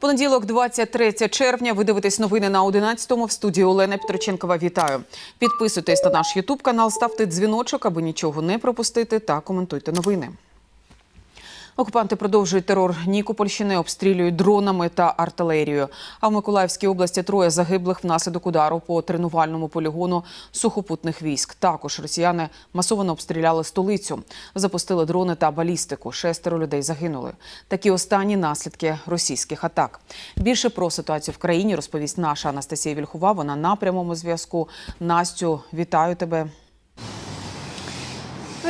Понеділок, 23 червня. Ви дивитесь новини на 11-му. В студії Олена Петроченкова. Вітаю. Підписуйтесь на наш Ютуб канал, ставте дзвіночок, аби нічого не пропустити, та коментуйте новини. Окупанти продовжують терор Нікопольщини, обстрілюють дронами та артилерією. А в Миколаївській області троє загиблих внаслідок удару по тренувальному полігону сухопутних військ. Також росіяни масово обстріляли столицю, запустили дрони та балістику. Шестеро людей загинули. Такі останні наслідки російських атак. Більше про ситуацію в країні розповість наша Анастасія Вільхова. Вона на прямому зв'язку. Настю, вітаю тебе.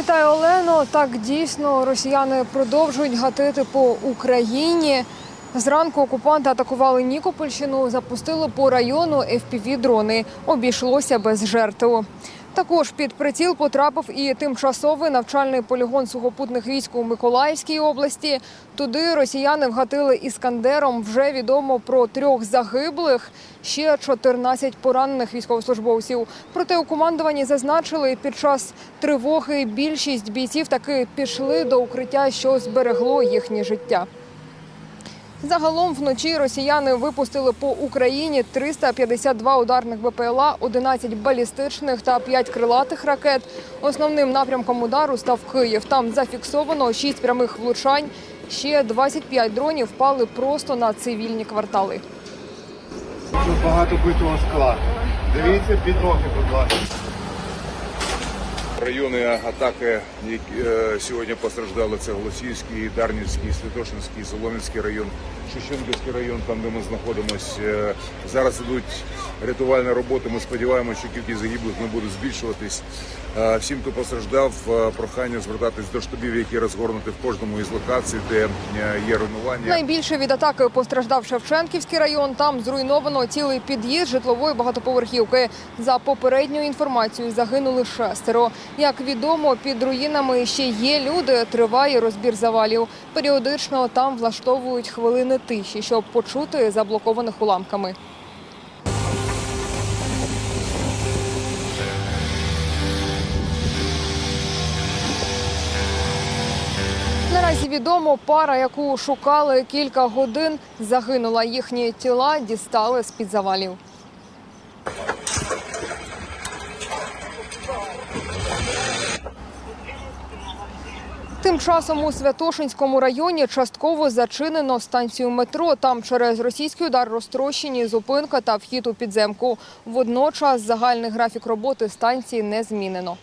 Вітаю, Олено. Так дійсно росіяни продовжують гатити по Україні. Зранку окупанти атакували Нікопольщину, запустили по району FPV-дрони. Обійшлося без жертв. Також під приціл потрапив і тимчасовий навчальний полігон сухопутних військ у Миколаївській області. Туди росіяни вгатили іскандером. Вже відомо про трьох загиблих, ще 14 поранених військовослужбовців. Проте у командуванні зазначили, під час тривоги більшість бійців таки пішли до укриття, що зберегло їхнє життя. Загалом вночі росіяни випустили по Україні 352 ударних БПЛА, 11 балістичних та 5 крилатих ракет. Основним напрямком удару став Київ. Там зафіксовано 6 прямих влучань. Ще 25 дронів впали просто на цивільні квартали. Багато битого скла. Дивіться під ноги, будь ласка. Райони атаки, які е, сьогодні постраждали, це Голосіївський, Дарнівський, Святошинський, Солом'янський район, Шевченківський район, там де ми знаходимося. Е, Зараз ідуть рятувальні роботи. Ми сподіваємося, що кількість загиблих не буде збільшуватись. Е, Всім, хто постраждав, прохання звертатись до штабів, які розгорнуті в кожному із локацій, де є руйнування. Найбільше від атаки постраждав Шевченківський район. Там зруйновано цілий під'їзд житлової багатоповерхівки. За попередньою інформацією загинули шестеро. Як відомо, під руїнами ще є люди. Триває розбір завалів. Періодично там влаштовують хвилини тиші, щоб почути заблокованих уламками. Наразі відомо, пара, яку шукали кілька годин, загинула. Їхні тіла дістали з під завалів. Тим часом у Святошинському районі частково зачинено станцію метро. Там через російський удар розтрощені зупинка та вхід у підземку. Водночас загальний графік роботи станції не змінено.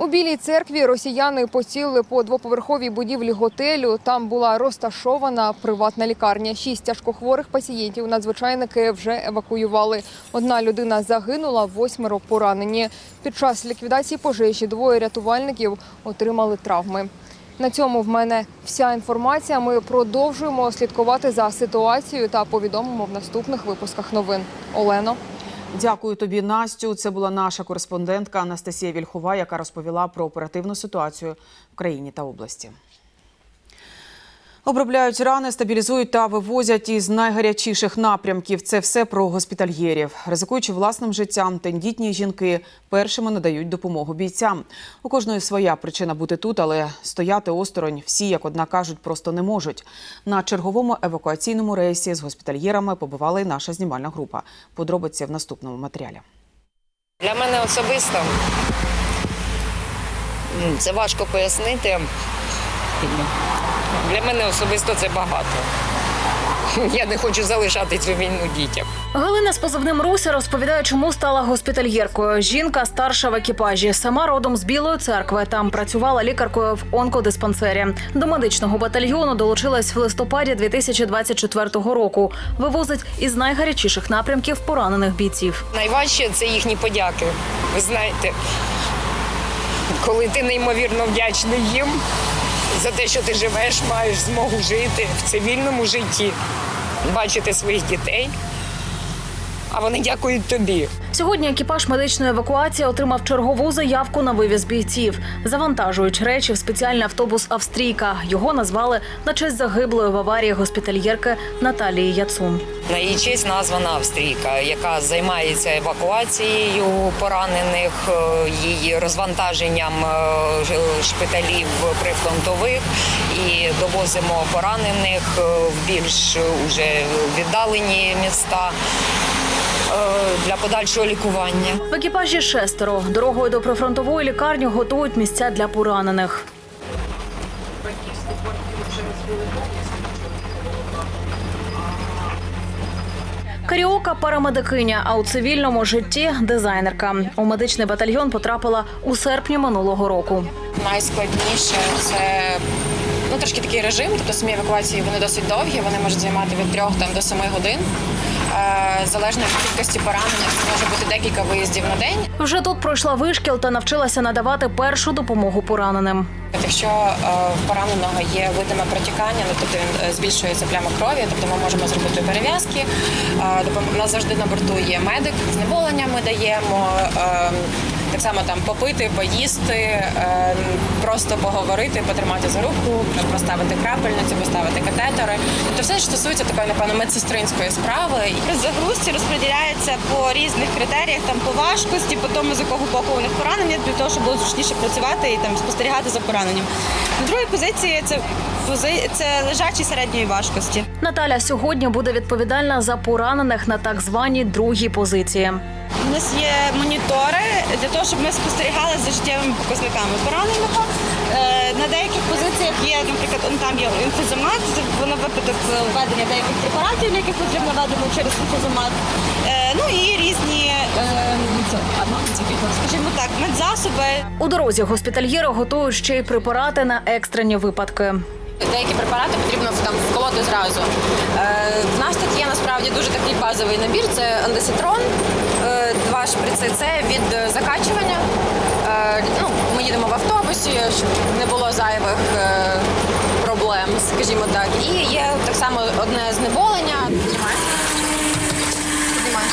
У Білій церкві росіяни поцілили по двоповерховій будівлі готелю. Там була розташована приватна лікарня. Шість тяжкохворих пацієнтів надзвичайники вже евакуювали. Одна людина загинула, восьмеро поранені. Під час ліквідації пожежі двоє рятувальників отримали травми. На цьому в мене вся інформація. Ми продовжуємо слідкувати за ситуацією та повідомимо в наступних випусках новин. Олено. Дякую тобі, Настю. Це була наша кореспондентка Анастасія Вільхова, яка розповіла про оперативну ситуацію в країні та області. Обробляють рани, стабілізують та вивозять із найгарячіших напрямків. Це все про госпітальєрів. Ризикуючи власним життям, тендітні жінки першими надають допомогу бійцям. У кожної своя причина бути тут, але стояти осторонь всі, як одна кажуть, просто не можуть. На черговому евакуаційному рейсі з госпітальєрами побувала і наша знімальна група. Подробиці в наступному матеріалі. Для мене особисто це важко пояснити. Для мене особисто це багато. Я не хочу залишати цю війну дітям. Галина з позивним Руся розповідає, чому стала госпітальєркою. Жінка старша в екіпажі, сама родом з Білої церкви. Там працювала лікаркою в онкодиспансері. До медичного батальйону долучилась в листопаді 2024 року. Вивозить із найгарячіших напрямків поранених бійців. Найважче це їхні подяки. Ви знаєте, коли ти неймовірно вдячний їм за те, що ти живеш, маєш змогу жити в цивільному житті, бачити своїх дітей. А вони дякують тобі. Сьогодні екіпаж медичної евакуації отримав чергову заявку на вивіз бійців. Завантажують речі в спеціальний автобус Австрійка. Його назвали на честь загиблої в аварії госпітальєрки Наталії Яцун. На її честь названа Австрійка, яка займається евакуацією поранених, е, її розвантаженням е, шпиталів прифронтових і довозимо поранених е, в більш уже віддалені міста для подальшого лікування. В екіпажі шестеро. Дорогою до прифронтової лікарні готують місця для поранених. Каріока парамедикиня, а у цивільному житті дизайнерка. У медичний батальйон потрапила у серпні минулого року. Найскладніше це ну трошки такий режим, тобто самі евакуації вони досить довгі, вони можуть займати від трьох там до семи годин. Е, залежно від кількості поранених, це може бути декілька виїздів на день. Вже тут пройшла вишкіл та навчилася надавати першу допомогу пораненим. Якщо е, в пораненого є видиме протікання, ну тобто він е, збільшується пляма крові, тобто ми можемо зробити перев'язки. У нас завжди на борту є медик, знеболення ми даємо. Так само там попити, поїсти, е, просто поговорити, потримати за руку, поставити крапельницю, поставити катетери. Тобто все, що стосується такої, напевно, медсестринської справи. Загрузці розподіляється по різних критеріях, там по важкості, по тому з якого боку у них поранення, для того, щоб було зручніше працювати і там спостерігати за пораненням. На другій позиції це це лежачі середньої важкості. Наталя сьогодні буде відповідальна за поранених на так званій другій позиції. У нас є монітори для того, щоб ми спостерігали за життєвими показниками пораненого. Е, На деяких позиціях є, наприклад, он там є інфузомат, на випадок введення деяких препаратів, яких потрібно введено через інфузомат. Е, Ну і різні, е, скажімо так, медзасоби. У дорозі госпітальєри готують ще й препарати на екстрені випадки. Деякі препарати потрібно там вколоти зразу. В нас тут є насправді дуже такий базовий набір. Це андеситрон, два шприци. Це від е, закачування. Е, ну, ми їдемо в автобусі, щоб не було зайвих е, проблем, скажімо так. І є так само одне знеболення. Піднімаєш? Піднімаєш.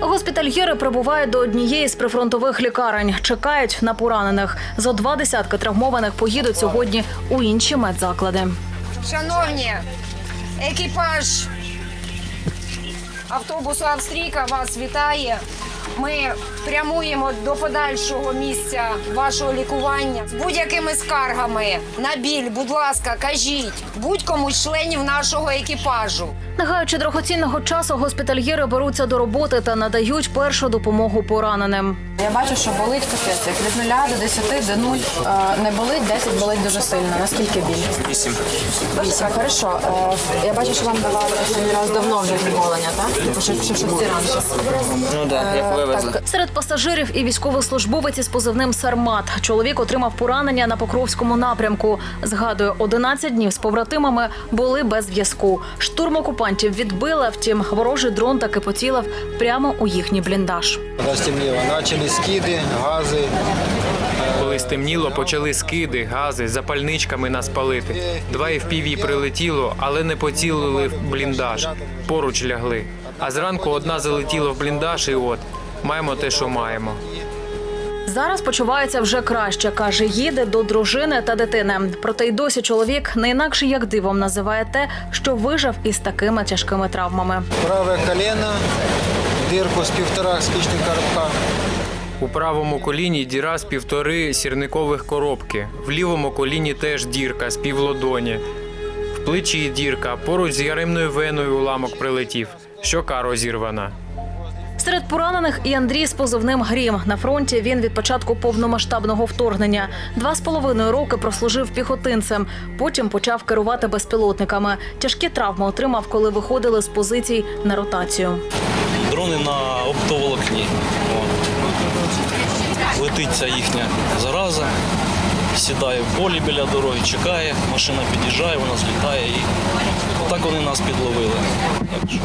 Госпітальєри прибувають до однієї з прифронтових лікарень, чекають на поранених. Зо два десятки травмованих поїдуть сьогодні у інші медзаклади. Шановні, екіпаж автобусу Австрійка вас вітає. Ми прямуємо до подальшого місця вашого лікування з будь-якими скаргами на біль. Будь ласка, кажіть будь-кому з членів нашого екіпажу. Не гаючи дорогоцінного часу, госпітальєри беруться до роботи та надають першу допомогу пораненим. Я бачу, що болить капець. Як від 0 до 10 до 0 е, не болить, 10 болить дуже сильно. Наскільки біль? 8. 8, хорошо. Е, Я бачу, що вам давали останній раз давно вже знеболення, так? Ще ще в раніше. Ну да, як вивезли. Е, Серед пасажирів і військовослужбовець із позивним Сармат. Чоловік отримав поранення на Покровському напрямку. Згадує, 11 днів з побратимами були без зв'язку. Штурм окупантів відбили, втім, ворожий дрон таки поцілив прямо у їхній бліндаж. Розтемніло. Почали скиди, гази. Коли стемніло, почали скиди, гази, запальничками нас палити. Два FPV прилетіло, але не поцілили в бліндаж. Поруч лягли. А зранку одна залетіла в бліндаж, і от маємо те, що маємо. Зараз почувається вже краще. каже, їде до дружини та дитини. Проте й досі чоловік не інакше як дивом називає те, що вижив із такими тяжкими травмами. Праве коліно, дирку з півтора спічних коробка. У правому коліні діра з півтори сірникових коробки. В лівому коліні теж дірка з півлодоні. В плечі дірка, поруч з яремною веною уламок прилетів. Щока розірвана. Серед поранених і Андрій з позивним Грім. На фронті він від початку повномасштабного вторгнення. Два з половиною роки прослужив піхотинцем. Потім почав керувати безпілотниками. Тяжкі травми отримав, коли виходили з позицій на ротацію. Дрони на оптоволокні. От. Летить ця їхня зараза, сідає в полі біля дороги, чекає, машина під'їжджає, вона злітає і так вони нас підловили. Так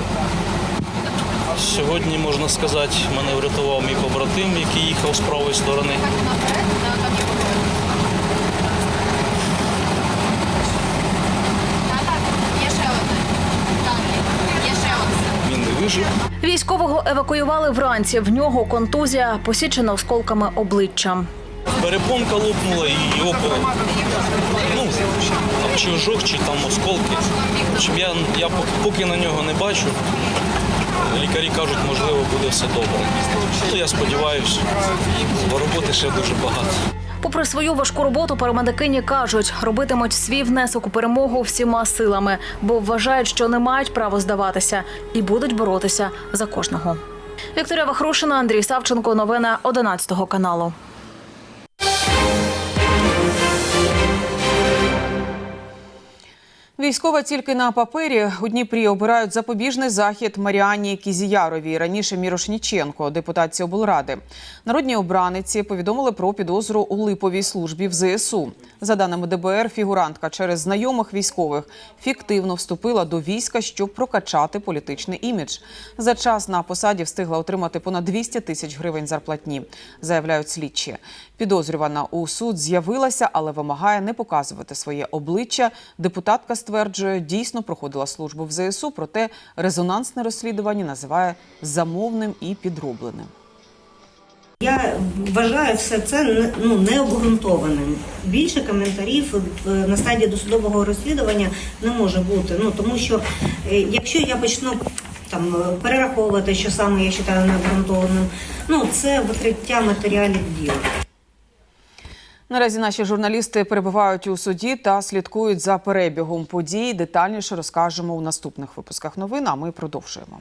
сьогодні, можна сказати, мене врятував мій побратим, який їхав з правої сторони. вижив. Військового евакуювали вранці. В нього контузія, посічена осколками обличчя. Перепонка лопнула і око. Ну, там, чи ожог, чи там осколки. Я, я поки на нього не бачу. Лікарі кажуть, можливо, буде все добре. Ну, я сподіваюся, бо роботи ще дуже багато. Попри свою важку роботу, парамедикині кажуть, робитимуть свій внесок у перемогу всіма силами, бо вважають, що не мають права здаватися і будуть боротися за кожного. Вікторія Вахрушина, Андрій Савченко. Новини 11 каналу. Військова тільки на папері у Дніпрі обирають запобіжний захід Маріані Кізіяровій, раніше Мірошніченко, депутатці облради. Народні обраниці повідомили про підозру у липовій службі в ЗСУ. За даними ДБР, фігурантка через знайомих військових фіктивно вступила до війська, щоб прокачати політичний імідж. За час на посаді встигла отримати понад 200 тисяч гривень зарплатні, заявляють слідчі. Підозрювана у суд з'явилася, але вимагає не показувати своє обличчя. Депутатка стверджує, дійсно проходила службу в ЗСУ, проте резонансне розслідування називає замовним і підробленим. Я вважаю все це ну, необґрунтованим. Більше коментарів е, на стадії досудового розслідування не може бути. Ну тому що е, якщо я почну там перераховувати, що саме я вважаю необґрунтованим, ну це викриття матеріалів діла. Наразі наші журналісти перебувають у суді та слідкують за перебігом подій. Детальніше розкажемо у наступних випусках новин. А ми продовжуємо.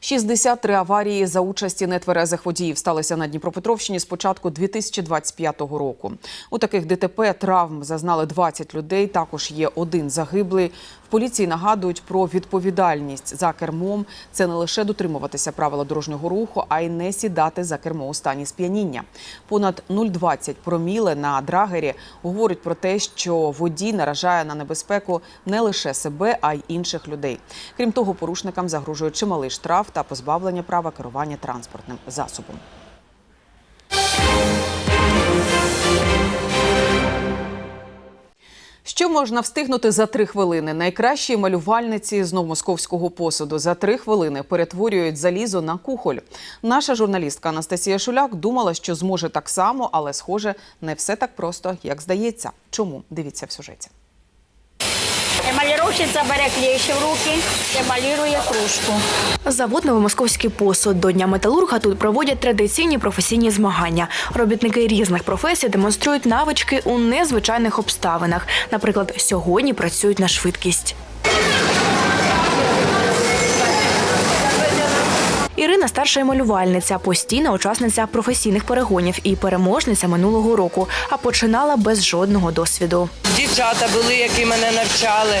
63 аварії за участі нетверезих водіїв сталися на Дніпропетровщині з початку 2025 року. У таких ДТП травм зазнали 20 людей. Також є один загиблий. Поліції нагадують про відповідальність за кермом. Це не лише дотримуватися правила дорожнього руху, а й не сідати за кермо у стані сп'яніння. Понад 0,20 проміле на драгері говорить про те, що водій наражає на небезпеку не лише себе, а й інших людей. Крім того, порушникам загрожує чималий штраф та позбавлення права керування транспортним засобом. Що можна встигнути за три хвилини? Найкращі малювальниці з новомосковського посуду за три хвилини перетворюють залізо на кухоль. Наша журналістка Анастасія Шуляк думала, що зможе так само, але схоже, не все так просто, як здається. Чому? Дивіться в сюжеті. Емаліровщиця бере клейші в руки, емалірує кружку. Завод Новомосковський посуд до Дня металурга тут проводять традиційні професійні змагання. Робітники різних професій демонструють навички у незвичайних обставинах. Наприклад, сьогодні працюють на швидкість. Ірина старша малювальниця, постійна учасниця професійних перегонів і переможниця минулого року, а починала без жодного досвіду. Дівчата були, які мене навчали.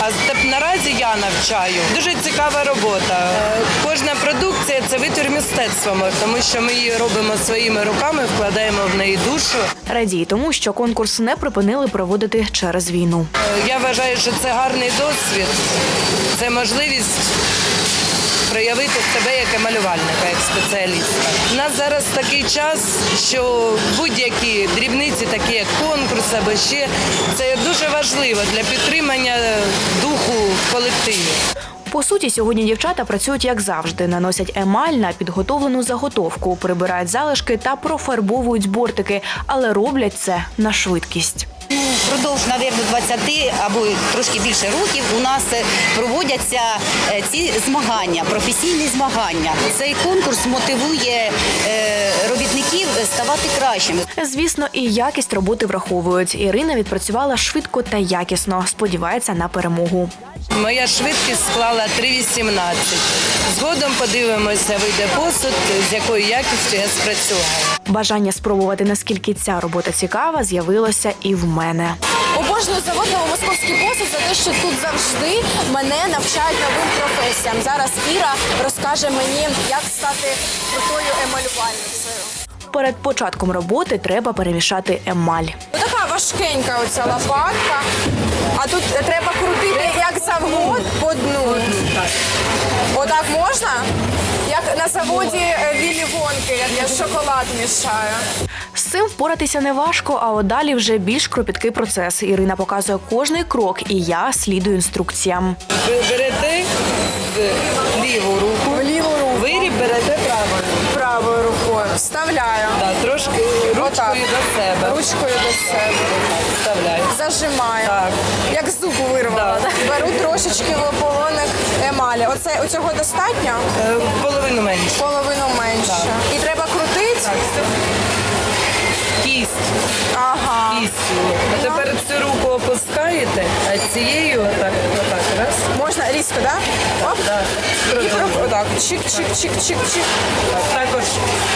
А наразі я навчаю. Дуже цікава робота. Е, Кожна продукція це витвір мистецтва, тому що ми її робимо своїми руками, вкладаємо в неї душу. Радій тому, що конкурс не припинили проводити через війну. Е, Я вважаю, що це гарний досвід, це можливість. Проявити себе як малювальника, як спеціаліста. У нас зараз такий час, що будь-які дрібниці, такі як конкурс або ще, це дуже важливо для підтримання духу в колективі. По суті, сьогодні дівчата працюють як завжди. Наносять емаль на підготовлену заготовку, прибирають залишки та профарбовують бортики, але роблять це на швидкість. Ну, Впродовж, навірно, 20 або трошки більше років у нас е, проводяться е, ці змагання, професійні змагання. Цей конкурс мотивує е, робітників ставати кращими. Звісно, і якість роботи враховують. Ірина відпрацювала швидко та якісно. Сподівається на перемогу. Моя швидкість склала 3,18. Згодом подивимося, вийде посуд, з якою якістю я спрацювала. Бажання спробувати, наскільки ця робота цікава, з'явилося і в мене. Обожнюю завод московський посуд за те, що тут завжди мене навчають новим професіям. Зараз Іра розкаже мені, як стати крутою емалювальницею. Перед початком роботи треба перемішати емаль. Така важкенька оця лопатка. А тут треба крутити як завгод по дну. Отак можна? Як на заводі е, Віллі Вонки, я шоколад мішаю. З цим впоратися не важко, а от далі вже більш кропіткий процес. Ірина показує кожний крок, і я слідую інструкціям. Ви берете в ліву руку. В ліву руку. Виріб берете. Вставляю. Так, трошки ручкою до себе. Ручкою до себе. Вставляю. Зажимаю. Так. Як зуб зубу вирвала. Да. Беру трошечки в ополоник емалі. Оце у цього достатньо? Е, Половину менше. Половину менше. Так. І треба крутити? Так, все. Ага. Кістю. А тепер цю руку опускаєте, а цією отак, отак, раз. Можна різко, так? Да? Оп. Так. І проб- отак. Чик, чик, чик, чик, чик. Також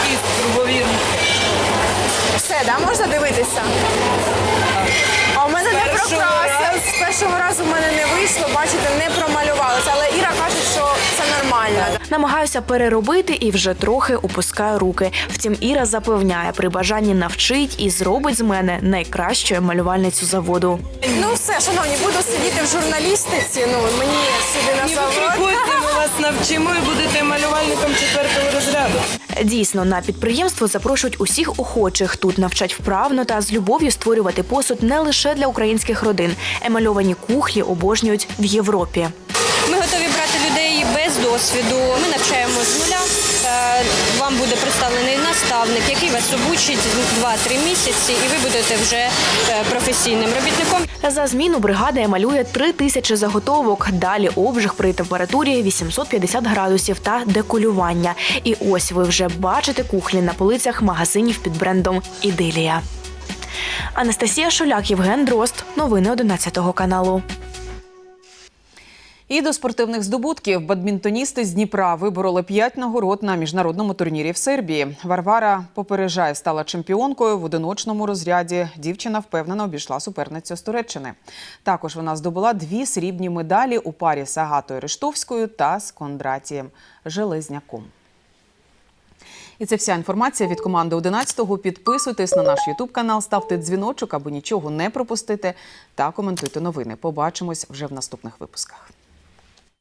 кість кругові руки. Все, да? можна дивитися? А у мене не першого прокрасив. разу. З першого разу в мене не вийшло, бачите, не нормально. Намагаюся переробити і вже трохи опускаю руки. Втім, Іра запевняє, при бажанні навчить і зробить з мене найкращою малювальницю заводу. Ну все, шановні, буду сидіти в журналістиці. Ну мені сюди на Ні, завод. приходьте, ми вас навчимо і будете малювальником четвертого розряду. Дійсно, на підприємство запрошують усіх охочих. Тут навчать вправно та з любов'ю створювати посуд не лише для українських родин. Емальовані кухлі обожнюють в Європі. Ми готові досвіду. Ми навчаємо з нуля. Е, Вам буде представлений наставник, який вас обучить 2-3 місяці, і ви будете вже е, професійним робітником. За зміну бригада емалює три тисячі заготовок. Далі обжиг при температурі 850 градусів та деколювання. І ось ви вже бачите кухлі на полицях магазинів під брендом Ідилія. Анастасія Шуляк, Євген Дрозд. Новини 11 каналу. І до спортивних здобутків бадмінтоністи з Дніпра вибороли п'ять нагород на міжнародному турнірі в Сербії. Варвара попереджає стала чемпіонкою в одиночному розряді. Дівчина впевнено обійшла суперницю з Туреччини. Також вона здобула дві срібні медалі у парі з Агатою Рештовською та з Кондратієм Железняком. І це вся інформація від команди 11-го. Підписуйтесь на наш Ютуб канал, ставте дзвіночок, аби нічого не пропустити. Та коментуйте новини. Побачимось вже в наступних випусках.